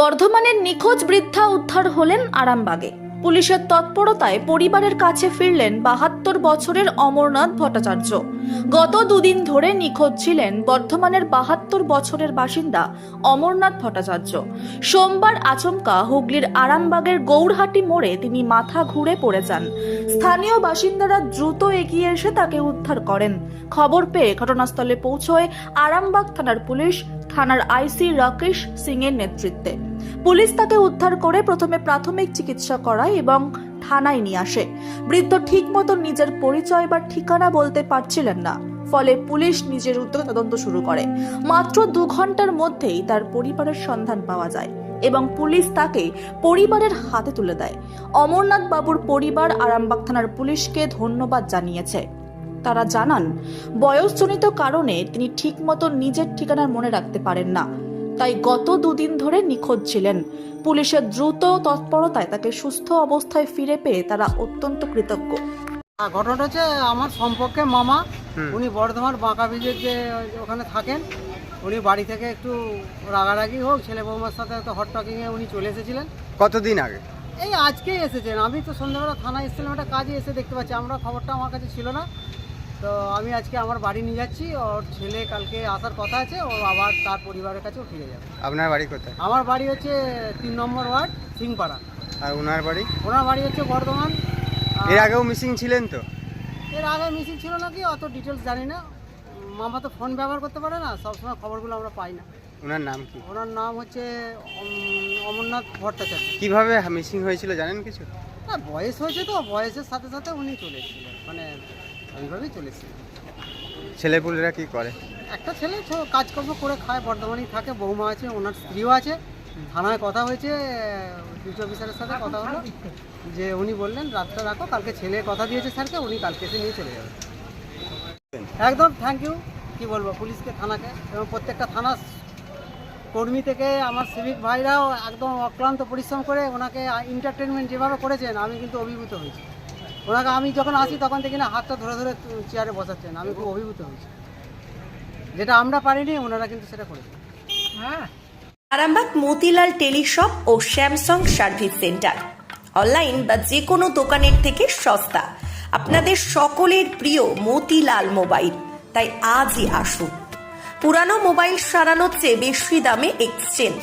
বর্ধমানের নিখোঁজ বৃদ্ধা উদ্ধার হলেন আরামবাগে। পুলিশের তৎপরতায় পরিবারের কাছে ফিরলেন বাহাত্তর বছরের অমরনাথ ভট্টাচার্য। গত দুদিন ধরে নিখোঁজ ছিলেন বর্ধমানের বাহাত্তর বছরের বাসিন্দা অমরনাথ ভট্টাচার্য। সোমবার আচমকা হুগলির আরামবাগের গৌরহাটি মোড়ে তিনি মাথা ঘুরে পড়ে যান। স্থানীয় বাসিন্দারা দ্রুত এগিয়ে এসে তাকে উদ্ধার করেন। খবর পেয়ে ঘটনাস্থলে পৌঁছয় আরামবাগ থানার পুলিশ থানার আইসি রাকেশ সিং এর নেতৃত্বে। পুলিশ তাকে উদ্ধার করে প্রথমে প্রাথমিক চিকিৎসা করায় এবং থানায় নিয়ে আসে। বৃদ্ধ ঠিক মতো নিজের পরিচয় বা ঠিকানা বলতে পারছিলেন না। ফলে পুলিশ নিজের উদ্যোগে তদন্ত শুরু করে। মাত্র দু ঘণ্টার মধ্যেই তার পরিবারের সন্ধান পাওয়া যায় এবং পুলিশ তাকে পরিবারের হাতে তুলে দেয়। অমরনাথ বাবুর পরিবার আরামবাগ থানার পুলিশকে ধন্যবাদ জানিয়েছে। তারা জানান বয়সজনিত কারণে তিনি ঠিকমতো নিজের ঠিকানা মনে রাখতে পারেন না। তাই গত দুদিন ধরে নিখোঁজ ছিলেন। পুলিশের দ্রুত তৎপরতায় তাকে সুস্থ অবস্থায় ফিরে পেয়ে তারা অত্যন্ত কৃতজ্ঞ। আর ঘটনাটা হচ্ছে আমার সম্পর্কে মামা উনি বর্ধমান বাঁকা ব্রিজের যে ওখানে থাকেন। উনি বাড়ি থেকে একটু রাগারাগি হোক ছেলে বৌমার সাথে তো হট টকিংয়ে উনি চলে এসেছিলেন। কতদিন আগে? এই আজকেই এসেছেন। আমি তো সন্ধ্যাবেলা থানায় এসেছিলাম একটা কাজে এসে দেখতে পাচ্ছি। আমরা খবরটা আমার কাছে ছিল না। তো আমি আজকে আমার বাড়ি নিয়ে যাচ্ছি ওর ছেলে কালকে আসার কথা আছে ও আবার তার পরিবারের কাছেও ফিরে যাবে। আপনার বাড়ি কোথায়? আমার বাড়ি হচ্ছে তিন নম্বর ওয়ার্ড সিংপাড়া। আর ওনার বাড়ি? ওনার বাড়ি হচ্ছে বর্ধমান। এর আগেও মিসিং ছিলেন তো? এর আগে মিসিং ছিল নাকি অত ডিটেলস জানি না। মামা তো ফোন ব্যবহার করতে পারে না সবসময় খবরগুলো আমরা পাই না। ওনার নাম কি? ওনার নাম হচ্ছে অম- অমরনাথ ভট্টাচার্য। কীভাবে মিসিং হয়েছিল জানেন কিছু? না বয়স হয়েছে তো বয়সের সাথে সাথে উনি চলে এসেছিলেন। মানে ছেলেপুলেরা কি করে? একটা ছেলে কাজকর্ম করে খায় বর্ধমানেই থাকে বৌমা আছে ওনার স্ত্রীও আছে। থানায় কথা হয়েছে ডিউটি অফিসারের সাথে কথা হলো। যে উনি বললেন রাতটা রাখো কালকে ছেলে কথা দিয়েছে স্যারকে উনি কালকে এসে নিয়ে চলে যাবে। একদম থ্যাংক ইউ কি বলব পুলিশকে থানাকে। এবং প্রত্যেকটা থানা কর্মী থেকে আমার সিভিক ভাইরাও একদম অক্লান্ত পরিশ্রম করে ওনাকে এন্টারটেনমেন্ট যেভাবে করেছেন আমি কিন্তু অভিভূত হয়েছি। ওনাকে আমি যখন আসি তখন থেকে না, হাতটা ধরে ধরে চেয়ারে বসাচ্ছেন আমি খুব অভিভূত হয়েছি। যেটা আমরা পারিনি, ওনারা কিন্তু সেটা করেছেন হ্যাঁ। আরামবাগ মতিলাল টেলিশপ ও স্যামসাং সার্ভিস সেন্টার। অনলাইন বা যে কোনো দোকানের থেকে সস্তা। আপনাদের সকলের প্রিয় মতিলাল মোবাইল। তাই আজই আসুন। পুরানো মোবাইল সারানোর চেয়ে বেশি দামে এক্সচেঞ্জ।